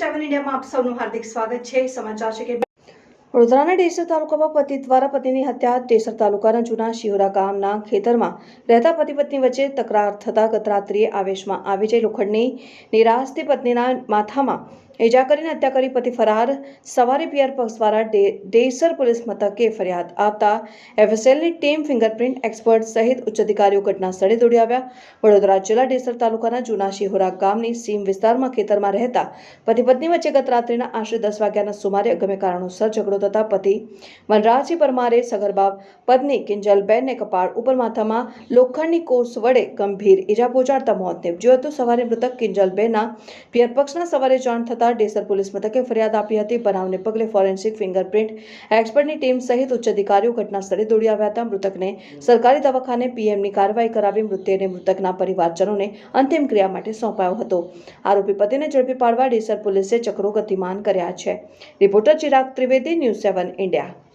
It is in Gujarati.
ઇન્ડિયામાં આપ સૌનું હાર્દિક સ્વાગત છે. સમાચાર છે કે વડોદરાના ડેસર તાલુકામાં પતિ દ્વારા પતિની હત્યા ડેસર તાલુકાના જૂના શિહોરા ગામના ખેતરમાં રહેતા પતિ પત્ની વચ્ચે તકરાર થતા ગત રાત્રિએ આવેશમાં આવી જઈ લોખંડની નિરાશથી પત્નીના માથામાં ઇજા કરીને હત્યા કરી પતિ ફરાર. સવારે પિયર પક્ષ દ્વારા ડેસર પોલીસ મથકે ફરિયાદ આપતા એફએસએલની ટીમ ફિંગરપ્રિન્ટ એક્સપર્ટ સહિત ઉચ્ચ અધિકારીઓ ઘટના સ્થળે દોડી આવ્યા. વડોદરા જિલ્લા ડેસર તાલુકાના જૂના શિહોરા ગામની સીમ વિસ્તારમાં ખેતરમાં રહેતા પતિ પત્ની વચ્ચે ગત રાત્રિના આશરે દસ વાગ્યાના સુમારે અગમ્ય કારણોસર ઝઘડો થતા પતિ વનરાજી પરમારે સગર્ભા પત્ની કિંજલબેનને કપાળ ઉપર માથામાં લોખંડની કોસ વડે ગંભીર ઇજા પહોંચાડતા મોત નીપજ્યું હતું. સવારે મૃતક કિંજલબેનના પિયર પક્ષના સવારે જાણ થતાં ડેસર પોલીસ મથકે ફરિયાદ આપી હતી. બનાવને પગલે ફોરેન્સિક ફિંગરપ્રિન્ટ એક્સપર્ટની ટીમ સહિત ઉચ્ચ અધિકારીઓ ઘટના સ્થળે દોડી આવ્યા હતા. મૃતકને સરકારી દવાખાને પીએમની કાર્યવાહી કરાવી મૃતદેહને મૃતકના પરિવારજનોને અંતિમ ક્રિયા માટે સોંપાયો હતો. આરોપી પતિને ઝડપી પાડવા ડેસર પોલીસે ચક્રો ગતિમાન કર્યા છે. Reporter Chirag Trivedi, news seven India.